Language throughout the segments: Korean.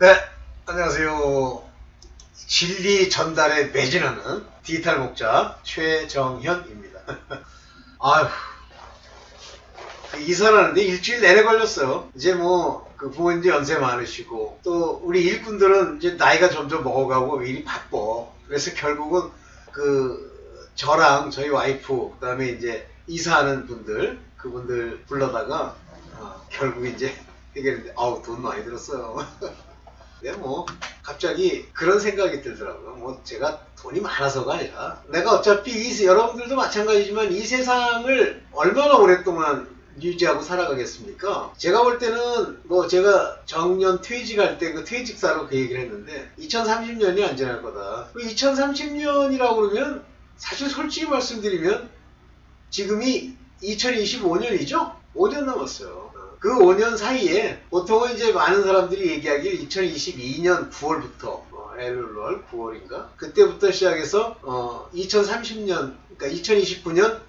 네, 안녕하세요. 진리 전달에 매진하는 디지털 목자 최정현입니다. 아휴, 그 이사하는데 일주일 내내 걸렸어요. 이제 뭐, 그 부모님도 연세 많으시고, 또 우리 일꾼들은 이제 나이가 점점 먹어가고 일이 바빠. 그래서 결국은 그, 저랑 저희 와이프, 그 다음에 이제 이사하는 분들, 그분들 불러다가, 어, 결국 이제 해결했는데, 아우, 돈 많이 들었어요. 근데 뭐 갑자기 그런 생각이 들더라고요. 뭐 제가 돈이 많아서가 아니라 내가 어차피 이 세- 여러분들도 마찬가지지만 이 세상을 얼마나 오랫동안 유지하고 살아가겠습니까? 제가 볼 때는 뭐 제가 정년 퇴직할 때 그 퇴직사로 그 얘기를 했는데 2030년이 안 지날 거다. 2030년이라고 그러면 사실 솔직히 말씀드리면 지금이 2025년이죠? 5년 남았어요. 그 5년 사이에 보통은 이제 많은 사람들이 얘기하길 2022년 9월부터 어, LOL 9월인가 그때부터 시작해서 어, 2030년 그러니까 2029년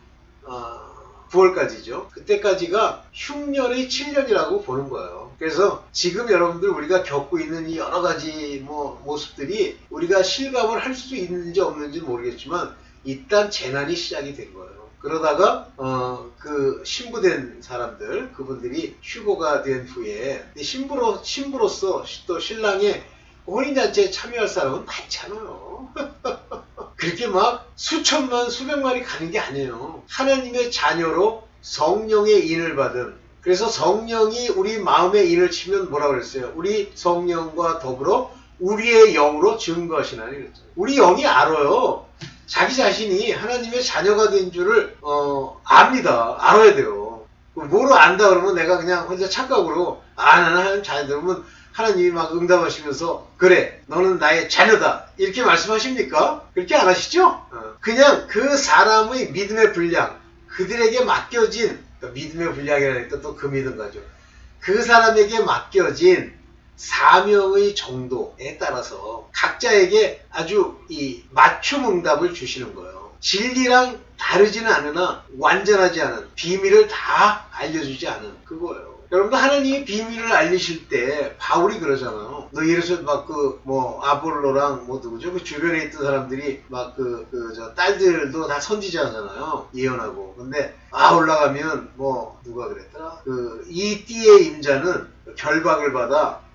어, 9월까지죠. 그때까지가 흉년의 7년이라고 보는 거예요. 그래서 지금 여러분들 우리가 겪고 있는 이 여러 가지 뭐 모습들이 우리가 실감을 할 수 있는지 없는지 모르겠지만 일단 재난이 시작이 된 거예요. 그러다가 어 그 신부된 사람들 그분들이 휴고가 된 후에 신부로 신부로서 또 신랑의 혼인잔치에 참여할 사람은 많잖아요. 그렇게 막 수천만 수백만이 가는 게 아니에요. 하나님의 자녀로 성령의 인을 받은 그래서 성령이 우리 마음에 인을 치면 뭐라 그랬어요? 우리 성령과 더불어 우리의 영으로 증거하시나니 그랬죠. 우리 영이 알아요. 자기 자신이 하나님의 자녀가 된 줄을 어, 압니다. 알아야 돼요. 뭐로 안다 그러면 내가 그냥 혼자 착각으로 아 나는 하나님 자녀다 그러면 하나님이 막 응답하시면서 그래 너는 나의 자녀다 이렇게 말씀하십니까? 그렇게 안 하시죠? 어, 그냥 그 사람의 믿음의 분량 그들에게 맡겨진 그러니까 믿음의 분량이라니까 또 그 믿음 가죠. 그 사람에게 맡겨진 사명의 정도에 따라서 각자에게 아주 이 맞춤 응답을 주시는 거예요. 진리랑 다르지는 않으나 완전하지 않은 비밀을 다 알려주지 않은 그거예요. 여러분도 하나님이 비밀을 알리실 때 바울이 그러잖아요. 너 예루살렘 막그 뭐 아볼로랑 뭐 누구죠? 그 주변에 있던 사람들이 막 그 그 저 딸들도 다 선지자잖아요. 예언하고. 근데 아 올라가면 뭐 누가 그랬더라? 그 이 띠의 임자는 결박을 받아 아,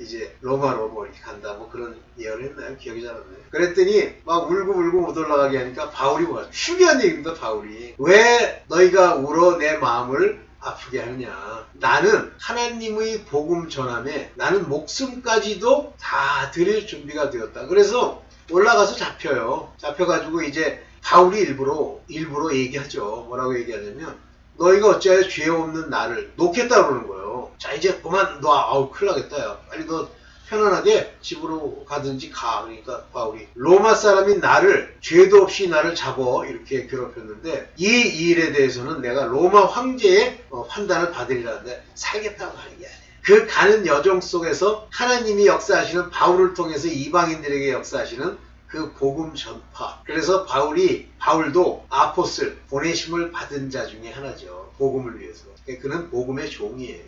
이제 로마로 뭐 이렇게 간다 뭐 그런 예언을 했나요? 기억이 잘 안 나요. 그랬더니 막 울고 울고 못 올라가게 하니까 바울이 뭐야? 희귀한 얘기입니다 바울이. 왜 너희가 울어 내 마음을 아프게 하느냐. 나는 하나님의 복음 전함에 나는 목숨까지도 다 드릴 준비가 되었다. 그래서 올라가서 잡혀요. 잡혀가지고 이제 바울이 일부러 일부러 얘기하죠. 뭐라고 얘기하냐면 너희가 어찌하여 죄 없는 나를 놓겠다 그러는 거예요. 자 이제 그만 놔. 아우 큰일 나겠다 야. 빨리 너 편안하게 집으로 가든지 가. 그러니까 바울이 로마 사람이 나를 죄도 없이 나를 잡어 이렇게 괴롭혔는데 이 일에 대해서는 내가 로마 황제의 어, 판단을 받으리라는데 살겠다고 하는 게 아니에요. 그 가는 여정 속에서 하나님이 역사하시는 바울을 통해서 이방인들에게 역사하시는 그 복음 전파. 그래서 바울이 바울도 아포슬 보내심을 받은 자 중에 하나죠. 복음을 위해서. 그는 복음의 종이에요.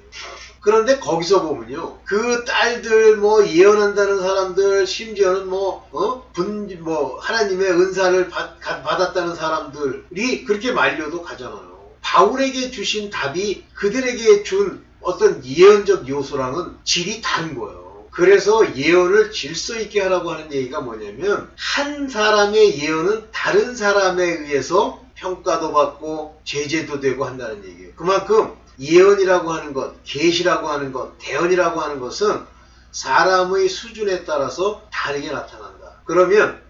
그런데 거기서 보면요. 그 딸들 뭐 예언한다는 사람들 심지어는 뭐 어? 분, 뭐 하나님의 은사를 받, 가- 받았다는 사람들이 그렇게 말려도 가잖아요. 바울에게 주신 답이 그들에게 준 어떤 예언적 요소랑은 질이 다른 거예요. 그래서 예언을 질서 있게 하라고 하는 얘기가 뭐냐면 한 사람의 예언은 다른 사람에 의해서 평가도 받고 제재도 되고 한다는 얘기예요. 그만큼 예언이라고 하는 것, 계시라고 하는 것, 대언이라고 하는 것은 사람의 수준에 따라서 다르게 나타난다. 그러면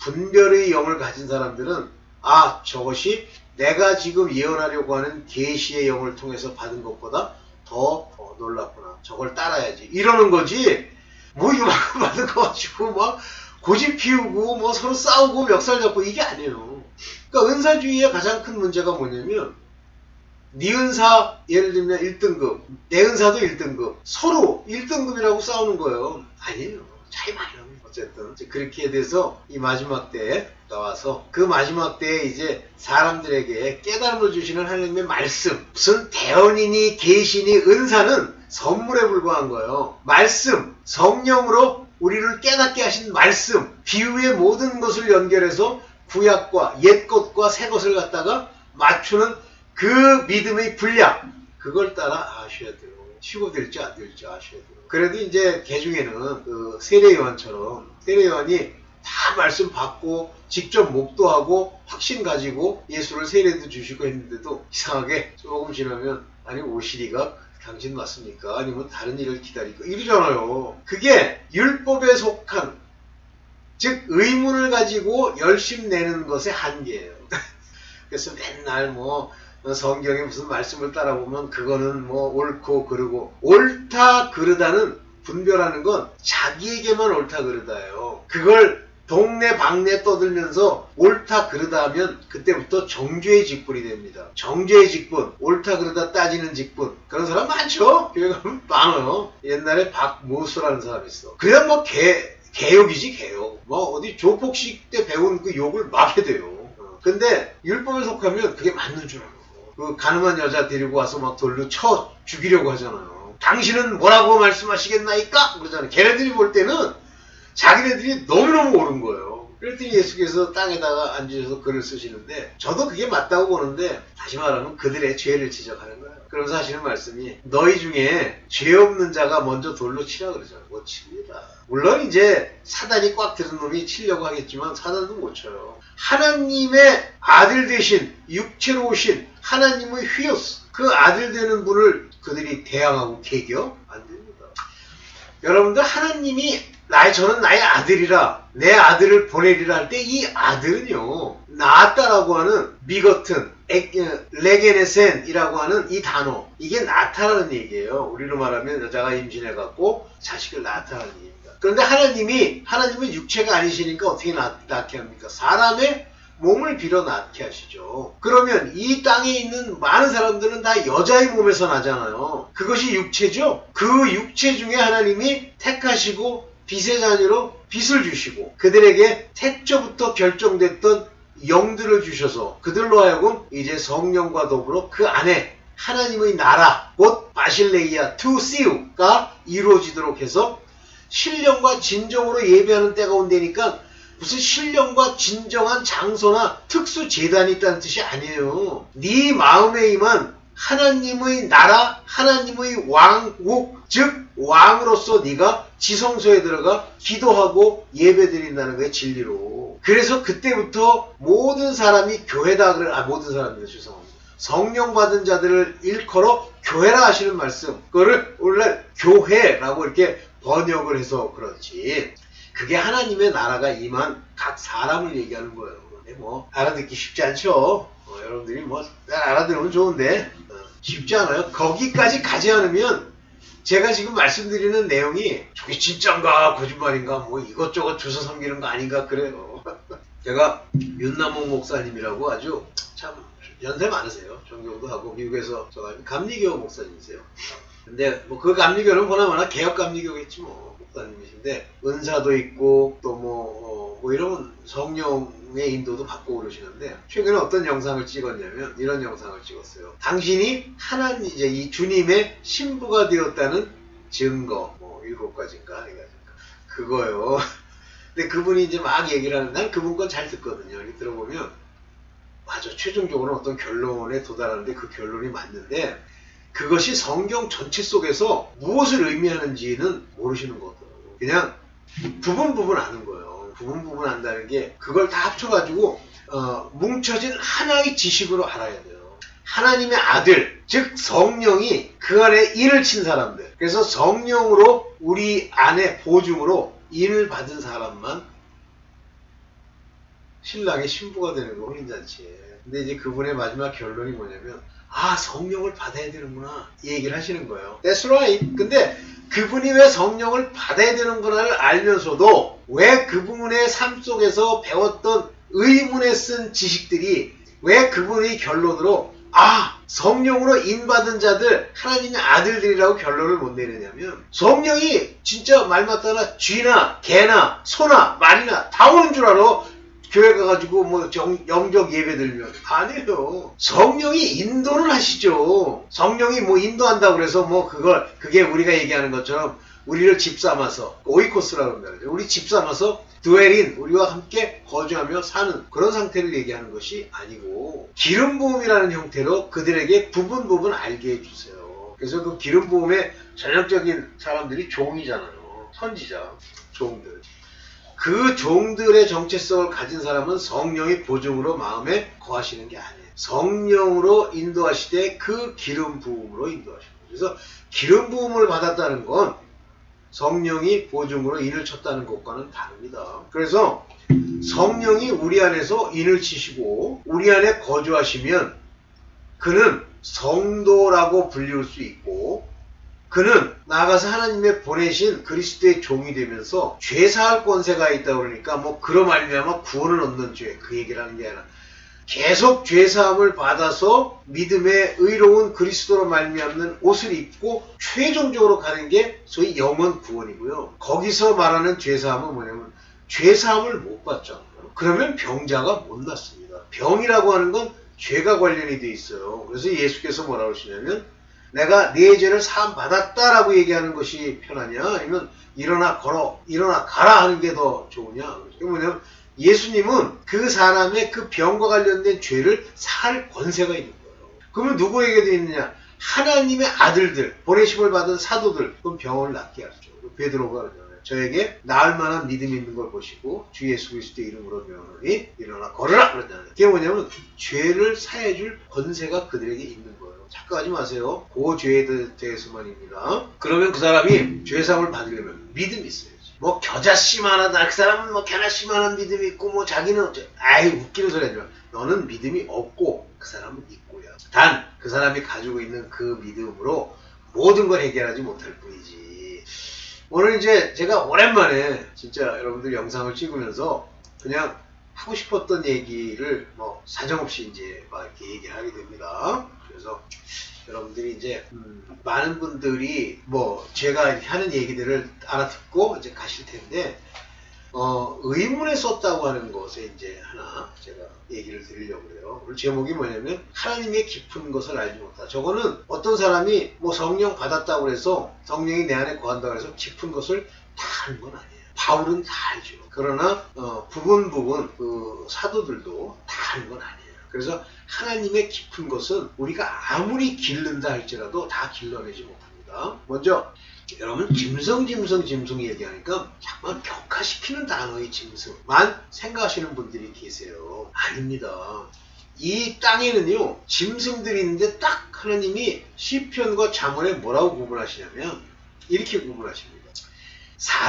분별의 영을 가진 사람들은 아 저것이 내가 지금 예언하려고 하는 계시의 영을 통해서 받은 것보다 더 어, 놀랍구나. 저걸 따라야지. 이러는 거지. 뭐 이만큼 받은 거 가지고 막 고집 피우고 뭐 서로 싸우고 멱살 잡고 이게 아니에요. 그러니까 은사주의의 가장 큰 문제가 뭐냐면 네 은사 예를 들면 1등급 내 은사도 1등급 서로 1등급이라고 싸우는 거예요. 아니에요. 차이 많이 납니다. 어쨌든 그렇게 돼서 이 마지막 때에 나와서 그 마지막 때에 이제 사람들에게 깨달음을 주시는 하나님의 말씀 무슨 대언이니 계시니 은사는 선물에 불과한 거예요. 말씀, 성령으로 우리를 깨닫게 하신 말씀, 비유의 모든 것을 연결해서 구약과 옛 것과 새 것을 갖다가 맞추는 그 믿음의 분량, 그걸 따라 아셔야 돼요. 쉬고 될지 안 될지 아셔야 돼요. 그래도 이제 개중에는 그 세례요한처럼 세례요한이 다 말씀 받고 직접 목도하고 확신 가지고 예수를 세례도 주시고 했는데도 이상하게 조금 지나면 아니 오시리가 당신 맞습니까? 아니면 다른 일을 기다리고 이러잖아요. 그게 율법에 속한 즉 의문을 가지고 열심 내는 것의 한계예요. 그래서 맨날 뭐 성경에 무슨 말씀을 따라보면 그거는 뭐 옳고 그르고 옳다 그르다는 분별하는 건 자기에게만 옳다 그르다예요. 그걸 동네 방네 떠들면서 옳다 그르다 하면 그때부터 정죄의 직분이 됩니다. 정죄의 직분, 옳다 그르다 따지는 직분 그런 사람 많죠? 교회 가면 많아요. 옛날에 박모수라는 사람이 있어. 그냥 뭐 개, 개욕이지 개욕. 뭐 어디 조폭식 때 배운 그 욕을 막 해대요. 어. 근데 율법에 속하면 그게 맞는 줄 알고 그 가늠한 여자 데리고 와서 막 돌로 쳐 죽이려고 하잖아요. 당신은 뭐라고 말씀하시겠나이까? 그러잖아요. 걔네들이 볼 때는 자기네들이 너무너무 옳은 거예요. 그랬더니 예수께서 땅에다가 앉으셔서 글을 쓰시는데 저도 그게 맞다고 보는데 다시 말하면 그들의 죄를 지적하는 거예요. 그러면서 하시는 말씀이 너희 중에 죄 없는 자가 먼저 돌로 치라 그러잖아요. 못 칩니다. 물론 이제 사단이 꽉 들은 놈이 치려고 하겠지만 사단도 못 쳐요. 하나님의 아들 되신 육체로 오신 하나님의 휘어스 그 아들 되는 분을 그들이 대항하고 개겨 안 됩니다. 여러분들 하나님이 나의 저는 나의 아들이라 내 아들을 보내리라 할 때 이 아들은요 낳았다라고 하는 미거튼 레게네센이라고 하는 이 단어 이게 낳다라는 얘기예요. 우리로 말하면 여자가 임신해 갖고 자식을 낳다라는 얘기입니다. 그런데 하나님이 하나님은 육체가 아니시니까 어떻게 낳, 낳게 합니까? 사람의 몸을 빌어 낳게 하시죠. 그러면 이 땅에 있는 많은 사람들은 다 여자의 몸에서 나잖아요. 그것이 육체죠. 그 육체 중에 하나님이 택하시고 빛의 자녀로 빛을 주시고 그들에게 태초부터 결정됐던 영들을 주셔서 그들로 하여금 이제 성령과 더불어 그 안에 하나님의 나라 곧 바실레이아 투시우가 이루어지도록 해서 신령과 진정으로 예배하는 때가 온다니까 무슨 신령과 진정한 장소나 특수 재단이 있다는 뜻이 아니에요. 네 마음에 임한 하나님의 나라, 하나님의 왕국, 즉 왕으로서 네가 지성소에 들어가 기도하고 예배드린다는 거예요, 진리로. 그래서 그때부터 모든 사람이 교회다 그래, 아 모든 사람들 죄송합니다. 성령 받은 자들을 일컬어 교회라 하시는 말씀, 그거를 원래 교회라고 이렇게 번역을 해서 그렇지. 그게 하나님의 나라가 임한 각 사람을 얘기하는 거예요. 근데 뭐 알아듣기 쉽지 않죠. 어, 여러분들이 뭐 알아들으면 좋은데 어, 쉽지 않아요. 거기까지 가지 않으면 제가 지금 말씀드리는 내용이 저게 진짠가 거짓말인가 뭐 이것저것 주워 섬기는 거 아닌가 그래요. 제가 윤남홍 목사님이라고 아주 참 연세 많으세요. 전교도 하고 미국에서 저 감리교 목사님이세요. 근데 뭐 그 감리교는 보나마나 개혁 감리교겠지 뭐 목사님이신데 은사도 있고 또뭐 뭐 이런 성령 의 인도도 받고 그러시는데 최근에 어떤 영상을 찍었냐면 이런 영상을 찍었어요. 당신이 하나님 이제 이 주님의 신부가 되었다는 증거 뭐 일곱 가지인가 해가지고 그거요. 근데 그분이 이제 막 얘기를 하는 난 그분 건 잘 듣거든요. 이렇게 들어보면 맞아 최종적으로 어떤 결론에 도달하는데 그 결론이 맞는데 그것이 성경 전체 속에서 무엇을 의미하는지는 모르시는 거더라고요. 그냥 부분 부분 아는 거예요. 부분 부분 안다는 게 그걸 다 합쳐가지고 어, 뭉쳐진 하나의 지식으로 알아야 돼요. 하나님의 아들, 즉 성령이 그 안에 인을 친 사람들. 그래서 성령으로 우리 안에 보증으로 인을 받은 사람만 신랑의 신부가 되는 거 혼인잔치에. 근데 이제 그분의 마지막 결론이 뭐냐면 아 성령을 받아야 되는구나 이 얘기를 하시는 거예요. That's right. 근데 그분이 왜 성령을 받아야 되는구나를 알면서도 왜 그분의 삶 속에서 배웠던 의문에 쓴 지식들이 왜 그분의 결론으로 아 성령으로 인받은 자들 하나님의 아들들이라고 결론을 못 내리냐면 성령이 진짜 말 맞다나 쥐나 개나 소나 말이나 다 오는 줄 알아 교회 가가지고 뭐 정, 영적 예배 들면 아니에요. 성령이 인도를 하시죠. 성령이 뭐 인도한다고 그래서 뭐 그걸 그게 우리가 얘기하는 것처럼 우리를 집 삼아서 오이코스라고 합니다. 우리 집 삼아서 드웰인 우리와 함께 거주하며 사는 그런 상태를 얘기하는 것이 아니고 기름 부음이라는 형태로 그들에게 부분 부분 알게 해주세요. 그래서 그 기름 부음의 전형적인 사람들이 종이잖아요. 선지자, 종들. 그 종들의 정체성을 가진 사람은 성령의 보증으로 마음에 거하시는 게 아니에요. 성령으로 인도하시되 그 기름 부음으로 인도하시는 거예요. 그래서 기름 부음을 받았다는 건 성령이 보증으로 인을 쳤다는 것과는 다릅니다. 그래서 성령이 우리 안에서 인을 치시고 우리 안에 거주하시면 그는 성도라고 불릴 수 있고 그는 나아가서 하나님의 보내신 그리스도의 종이 되면서 죄 사할 권세가 있다 그러니까 뭐 그로 말미암아 구원을 얻는 죄 그 얘기를 하는 게 아니라 계속 죄 사함을 받아서 믿음의 의로운 그리스도로 말미암는 옷을 입고 최종적으로 가는 게 소위 영원 구원이고요. 거기서 말하는 죄 사함은 뭐냐면 죄 사함을 못 받잖아요. 그러면 병자가 못 낫습니다. 병이라고 하는 건 죄가 관련이 돼 있어요. 그래서 예수께서 뭐라고 하시냐면 내가 네 죄를 사함 받았다라고 얘기하는 것이 편하냐 아니면 일어나 걸어 일어나 가라 하는 게 더 좋으냐 이게 뭐냐면 예수님은 그 사람의 그 병과 관련된 죄를 살 권세가 있는 거예요. 그러면 누구에게도 있느냐? 하나님의 아들들, 보내심을 받은 사도들, 그럼 병을 낫게 하죠. 베드로가 그러잖아요. 저에게 나을 만한 믿음이 있는 걸 보시고 주 예수 그리스도의 이름으로 명하니 일어나 걸으라 그러잖아요. 그게 뭐냐면 죄를 사해줄 권세가 그들에게 있는 거예요. 착각하지 마세요. 그 죄에 대해서만입니다. 그러면 그 사람이 죄사함을 받으려면 믿음이 있어야지. 뭐 겨자씨만하다. 그 사람은 뭐 겨자씨만한 믿음이 있고 뭐 자기는 어째 아이 웃기는 소리 하지 마. 너는 믿음이 없고 그 사람은 있고요. 단 그 사람이 가지고 있는 그 믿음으로 모든 걸 해결하지 못할 뿐이지. 오늘 이제 제가 오랜만에 진짜 여러분들 영상을 찍으면서 그냥 하고 싶었던 얘기를 뭐 사정없이 이제 막 이렇게 얘기를 하게 됩니다. 그래서 여러분들이 이제 음, 많은 분들이 뭐 제가 하는 얘기들을 알아듣고 이제 가실 텐데 어, 의문에 썼다고 하는 것에 이제 하나 제가 얘기를 드리려고 그래요. 오늘 제목이 뭐냐면 하나님의 깊은 것을 알지 못하다. 저거는 어떤 사람이 뭐 성령 받았다고 해서 성령이 내 안에 거한다고 해서 깊은 것을 다 아는 건 아니에요. 바울은 다 알죠. 그러나 어, 부분 부분 그 사도들도 다 아는 건 아니에요. 그래서 하나님의 깊은 것은 우리가 아무리 길른다 할지라도 다 길러내지 못합니다. 먼저 여러분 짐승 짐승 짐승 얘기하니까 정말 격화시키는 단어의 짐승만 생각하시는 분들이 계세요. 아닙니다. 이 땅에는요 짐승들이 있는데 딱 하나님이 시편과 잠언에 뭐라고 구분하시냐면 이렇게 구분하십니다.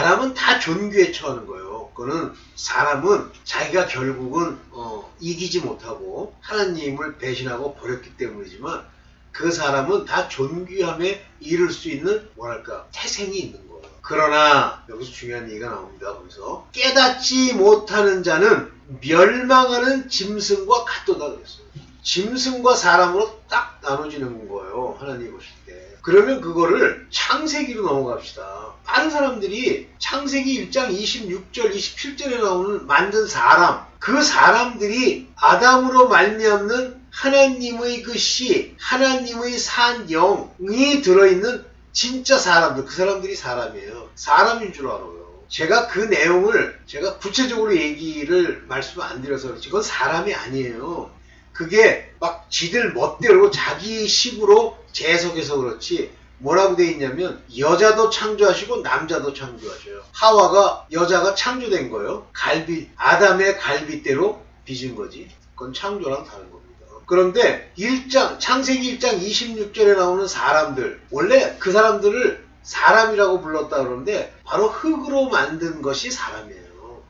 사람은 다 존귀에 처하는 거예요. 그거는 사람은 자기가 결국은 어, 이기지 못하고 하나님을 배신하고 버렸기 때문이지만 그 사람은 다 존귀함에 이를 수 있는 뭐랄까 태생이 있는 거예요. 그러나 여기서 중요한 얘기가 나옵니다. 거기서 깨닫지 못하는 자는 멸망하는 짐승과 같도다 그랬어요. 짐승과 사람으로 딱 나눠지는 거예요. 하나님 보실 때. 그러면 그거를 창세기로 넘어갑시다. 다른 사람들이 창세기 1장 26절, 27절에 나오는 만든 사람, 그 사람들이 아담으로 말미암는 하나님의 그 씨, 하나님의 산 영이 들어있는 진짜 사람들, 그 사람들이 사람이에요. 사람인 줄 알아요. 제가 그 내용을 제가 구체적으로 얘기를 말씀 안 드려서 그렇지, 그건 사람이 아니에요. 그게 막 지들 멋대로 자기 식으로 재해석해서 그렇지 뭐라고 돼 있냐면 여자도 창조하시고 남자도 창조하셔요. 하와가 여자가 창조된 거예요. 갈비 아담의 갈비대로 빚은 거지. 그건 창조랑 다른 겁니다. 그런데 1장 창세기 1장 26절에 나오는 사람들 원래 그 사람들을 사람이라고 불렀다 그러는데 바로 흙으로 만든 것이 사람이에요.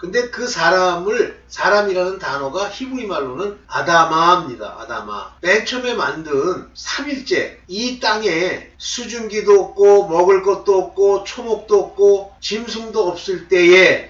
근데 그 사람을 사람이라는 단어가 히브리 말로는 아다마입니다. 아다마. 맨 처음에 만든 3일째 이 땅에 수증기도 없고 먹을 것도 없고 초목도 없고 짐승도 없을 때에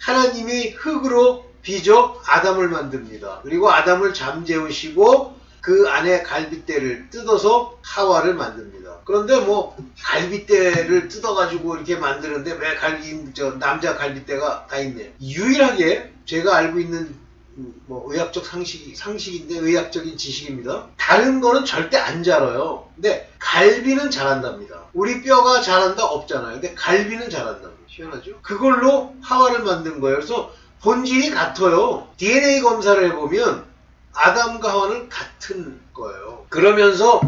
하나님이 흙으로 비적 아담을 만듭니다. 그리고 아담을 잠재우시고 그 안에 갈빗대를 뜯어서 하와를 만듭니다. 그런데 뭐 갈빗대를 뜯어가지고 이렇게 만드는데 왜 갈비 저 남자 갈빗대가 다 있네. 유일하게 제가 알고 있는 음, 뭐 의학적 상식 상식인데 의학적인 지식입니다. 다른 거는 절대 안 자라요. 근데 갈비는 자란답니다. 우리 뼈가 자란다 없잖아요. 근데 갈비는 자란답니다. 시원하죠? 그걸로 하와를 만든 거예요. 그래서 본질이 같아요. DNA 검사를 해보면 아담과 하와는 같은 거예요. 그러면서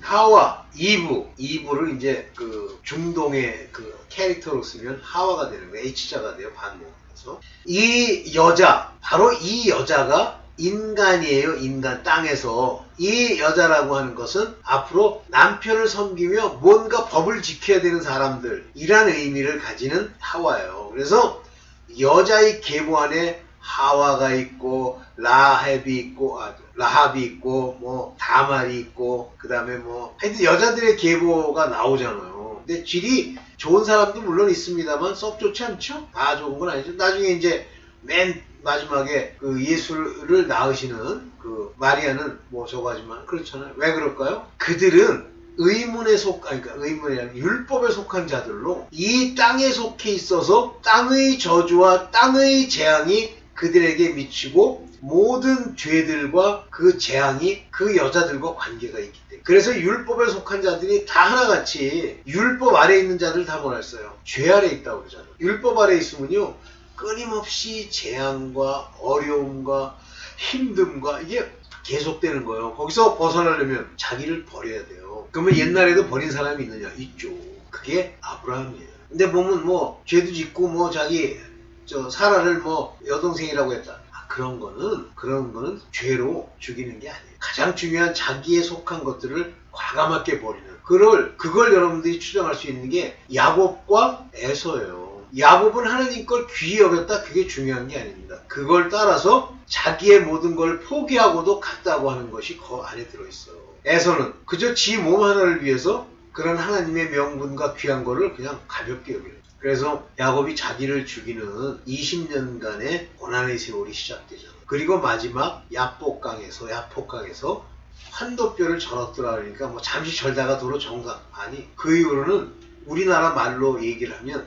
하와, 이브, 이브를 이제 그 중동의 그 캐릭터로 쓰면 하와가 되는 거예요. H자가 돼요. 반목에서. 이 여자, 바로 이 여자가 인간이에요. 인간 땅에서. 이 여자라고 하는 것은 앞으로 남편을 섬기며 뭔가 법을 지켜야 되는 사람들이란 의미를 가지는 하와예요. 그래서 여자의 계보 안에 하와가 있고 라합이 있고 아, 라합이 있고 뭐 다말이 있고 그 다음에 뭐 하여튼 여자들의 계보가 나오잖아요. 근데 질이 좋은 사람도 물론 있습니다만 썩 좋지 않죠? 다 좋은 건 아니죠. 나중에 이제 맨 마지막에 그 예수를 낳으시는 그 마리아는 뭐 저거 하지만 그렇잖아요. 왜 그럴까요? 그들은 의문에 속, 그러니까 의문이 아니라 율법에 속한 자들로 이 땅에 속해 있어서 땅의 저주와 땅의 재앙이 그들에게 미치고 모든 죄들과 그 재앙이 그 여자들과 관계가 있기 때문에 그래서 율법에 속한 자들이 다 하나같이 율법 아래 있는 자들 다 뭐라 했어요? 죄 아래 있다고 그러잖아요. 율법 아래 있으면요 끊임없이 재앙과 어려움과 힘듦과 이게 계속되는 거예요. 거기서 벗어나려면 자기를 버려야 돼요. 그러면 옛날에도 버린 사람이 있느냐? 있죠. 그게 아브라함이에요. 근데 보면 뭐 죄도 짓고 뭐 자기 저 사라를 뭐 여동생이라고 했다. 아, 그런 거는 그런 거는 죄로 죽이는 게 아니에요. 가장 중요한 자기에 속한 것들을 과감하게 버리는 그걸 그걸 여러분들이 추정할 수 있는 게 야곱과 에서예요. 야곱은 하나님 걸 귀히 여겼다. 그게 중요한 게 아닙니다. 그걸 따라서 자기의 모든 걸 포기하고도 갔다고 하는 것이 그 안에 들어있어요. 에서는 그저 지 몸 하나를 위해서 그런 하나님의 명분과 귀한 거를 그냥 가볍게 여기는 그래서 야곱이 자기를 죽이는 20년간의 고난의 세월이 시작되잖아요. 그리고 마지막 야복강에서 야폭강에서 환도뼈를 절었더라 그러니까 뭐 잠시 절다가 도로 정상 아니 그 이후로는 우리나라 말로 얘기를 하면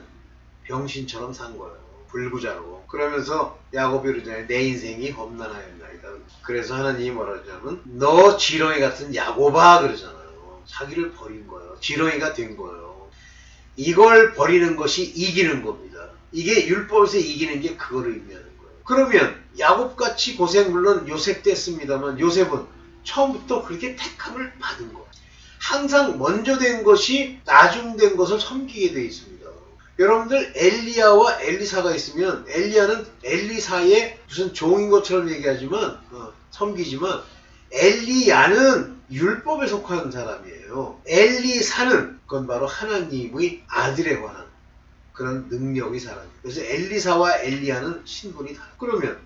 병신처럼 산 거예요. 불구자로. 그러면서 야곱이 그러잖아요. 내 인생이 험난하였나이다. 그래서 하나님이 뭐라 그러냐면 너 지렁이 같은 야곱아 그러잖아요. 자기를 버린 거예요. 지렁이가 된 거예요. 이걸 버리는 것이 이기는 겁니다. 이게 율법에서 이기는 게 그거를 의미하는 거예요. 그러면 야곱같이 고생 물론 요셉 됐습니다만 요셉은 처음부터 그렇게 택함을 받은 거예요. 항상 먼저 된 것이 나중 된 것을 섬기게 되어 있습니다. 여러분들 엘리야와 엘리사가 있으면 엘리야는 엘리사의 무슨 종인 것처럼 얘기하지만 어, 섬기지만 엘리야는 율법에 속한 사람이에요. 엘리사는 그건 바로 하나님의 아들에 관한 그런 능력의 사람이에요. 그래서 엘리사와 엘리야는 신분이 다르. 그러면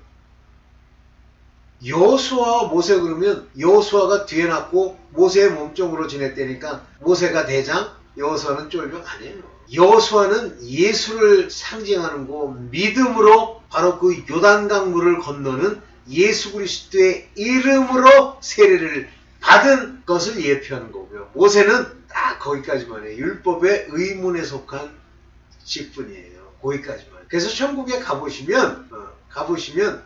여수아와 모세 그러면 여수아가 뒤에 났고 모세의 몸종으로 지냈다니까 모세가 대장, 여수아는 쫄병 아니에요. 여수아는 예수를 상징하는 거 믿음으로 바로 그 요단강 물을 건너는 예수 그리스도의 이름으로 세례를 받은 것을 예표하는 거고요. 모세는 딱 거기까지만 해요. 율법의 의문에 속한 직분이에요. 거기까지만. 그래서 천국에 가보시면 어, 가보시면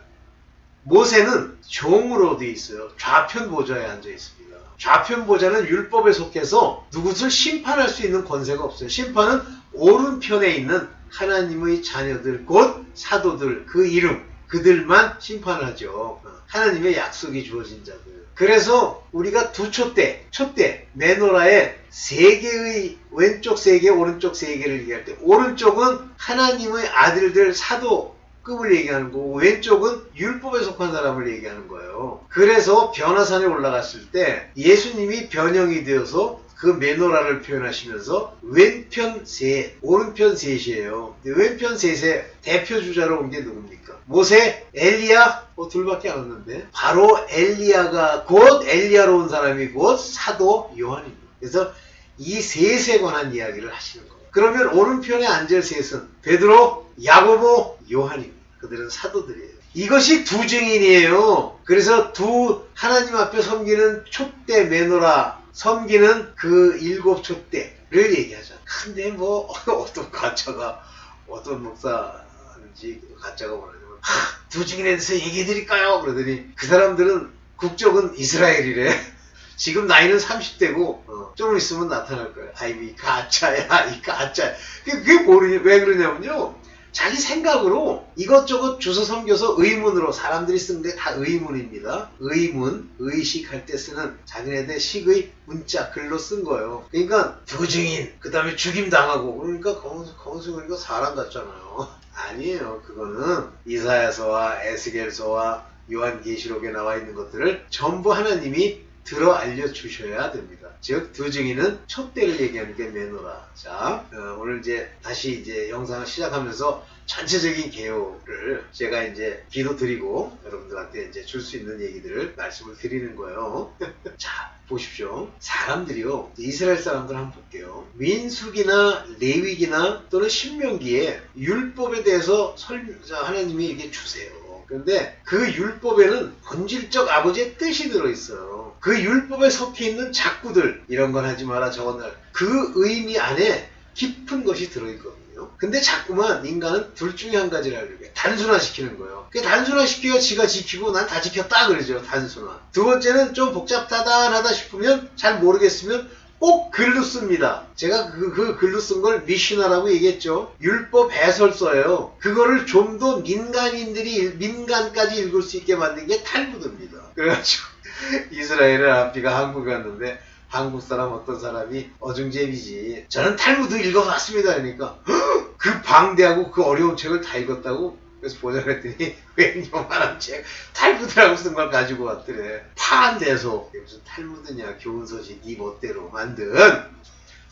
모세는 종으로 돼 있어요. 좌편 보좌에 앉아 있습니다. 좌편 보좌는 율법에 속해서 누구를 심판할 수 있는 권세가 없어요. 심판은 오른편에 있는 하나님의 자녀들, 곧 사도들, 그 이름, 그들만 심판하죠. 하나님의 약속이 주어진 자들. 그래서 우리가 두 촛대, 촛대, 메노라의 세 개의 왼쪽 세 개, 오른쪽 세 개를 얘기할 때, 오른쪽은 하나님의 아들들 사도, 급을 얘기하는 거고 왼쪽은 율법에 속한 사람을 얘기하는 거예요. 그래서 변화산에 올라갔을 때 예수님이 변형이 되어서 그 메노라를 표현하시면서 왼편 셋, 오른편 셋이에요. 왼편 셋의 대표 주자로 온 게 누굽니까? 모세, 엘리야, 뭐 둘밖에 안 왔는데 바로 엘리야가 곧 엘리야로 온 사람이 곧 사도 요한입니다. 그래서 이 셋에 관한 이야기를 하시는 거예요. 그러면 오른편에 앉을 셋은 베드로, 야고보, 요한입니다. 그들은 사도들이에요. 이것이 두 증인이에요. 그래서 두 하나님 앞에 섬기는 촛대 메노라 섬기는 그 일곱 촛대를 얘기하죠. 근데 뭐 어떤 가짜가 어떤 목사인지 가짜가 원하냐면 하, 두 증인에 대해서 얘기해 드릴까요? 그러더니 그 사람들은 국적은 이스라엘이래. 지금 나이는 30대고 좀 있으면 나타날 거예요. 아이고 이 가짜야 이 가짜. 그게, 모르니 왜 그러냐면요. 자기 생각으로 이것저것 주워 섬겨서 의문으로 사람들이 쓰는 게 다 의문입니다. 의문, 의식할 때 쓰는 자기네들 식의 문자 글로 쓴 거예요. 그러니까 두 증인, 그 다음에 죽임 당하고 그러니까 거기서 거기서 그러니까 사람 같잖아요. 아니에요. 그거는 이사야서와 에스겔서와 요한계시록에 나와 있는 것들을 전부 하나님이 들어 알려 주셔야 됩니다. 즉, 두 증인은 촛대를 얘기하는 게 매너라. 자, 어, 오늘 이제 다시 이제 영상을 시작하면서 전체적인 개요를 제가 이제 기도 드리고 여러분들한테 이제 줄 수 있는 얘기들을 말씀을 드리는 거예요. 자, 보십시오. 사람들이요. 이스라엘 사람들 한번 볼게요. 민숙이나 레위기나 또는 신명기에 율법에 대해서 설, 자, 하나님이 이게 주세요. 그런데 그 율법에는 본질적 아버지의 뜻이 들어있어요. 그 율법에 섞여 있는 작구들, 이런 건 하지 마라, 저건 할. 그 의미 안에 깊은 것이 들어있거든요. 근데 자꾸만 인간은 둘 중에 한 가지를 하려고 해요. 단순화시키는 거예요. 그 단순화시켜야 지가 지키고 난 다 지켰다 그러죠. 단순화. 두 번째는 좀 복잡하다 싶으면 잘 모르겠으면 꼭 글로 씁니다. 제가 그, 그 글로 쓴 걸 미시나라고 얘기했죠. 율법 해설서예요. 그거를 좀 더 민간인들이 민간까지 읽을 수 있게 만든 게 탈무드입니다. 그래가지고 이스라엘의 라피가 한국에 왔는데 한국 사람 어떤 사람이 어중제비지. 저는 탈무드 읽어봤습니다. 그러니까 "헉! 그 방대하고 그 어려운 책을 다 읽었다고 그래서 보자 그랬더니 웬 요만한 책 탈무드라고 쓴 걸 가지고 왔더래 파한대소 무슨 탈무드냐 교훈서지 네 멋대로 만든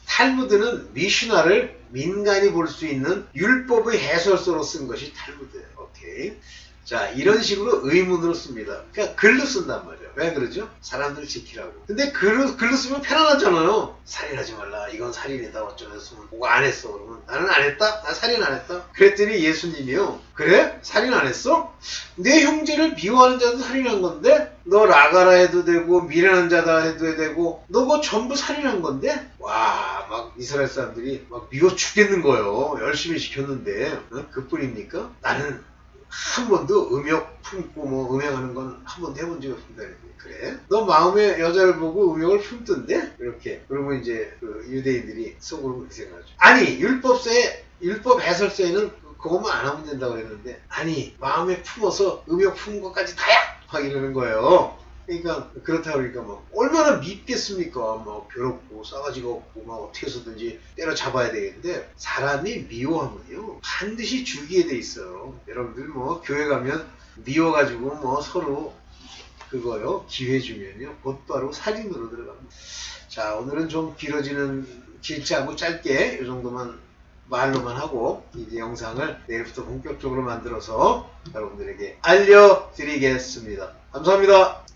탈무드는 미슈나를 민간이 볼 수 있는 율법의 해설서로 쓴 것이 탈무드예요 오케이 자 이런 식으로 의문으로 씁니다 그러니까 글로 쓴단 말이에요 왜 그러죠? 사람들 지키라고 근데 글로, 글로 쓰면 편안하잖아요 살인하지 말라 이건 살인이다 어쩌면서 뭐가 안 했어 그러면 나는 안 했다? 나 살인 안 했다? 그랬더니 예수님이요 그래? 살인 안 했어? 내 형제를 미워하는 자도 살인한 건데 너 라가라 해도 되고 미련한 자다 해도 되고 너 그거 전부 살인한 건데 와 막 이스라엘 사람들이 막 미워 죽겠는 거예요 열심히 시켰는데 어? 그뿐입니까? 나는 한 번도 음욕 품고 뭐 음행하는 건 한 번도 해본 적이 없습니다. 그래? 너 마음에 여자를 보고 음욕을 품던데? 이렇게. 그러면 이제 그 유대인들이 속으로 그렇게 생각하죠. 아니, 율법서에, 율법 해설서에는 그것만 안 하면 된다고 했는데, 아니, 마음에 품어서 음욕 품은 것까지 다야! 막 이러는 거예요. 그러니까 그렇다 그러니까 막 얼마나 밉겠습니까? 막 괴롭고 싸가지가 없고 막 어떻게 해서든지 때려잡아야 되겠는데 사람이 미워하면요 반드시 죽이게 돼 있어요. 여러분들 뭐 교회 가면 미워가지고 뭐 서로 그거요 기회 주면요 곧바로 살인으로 들어갑니다. 자 오늘은 좀 길어지는 길지 않고 짧게 이 정도만 말로만 하고 이제 영상을 내일부터 본격적으로 만들어서 여러분들에게 알려드리겠습니다. 감사합니다.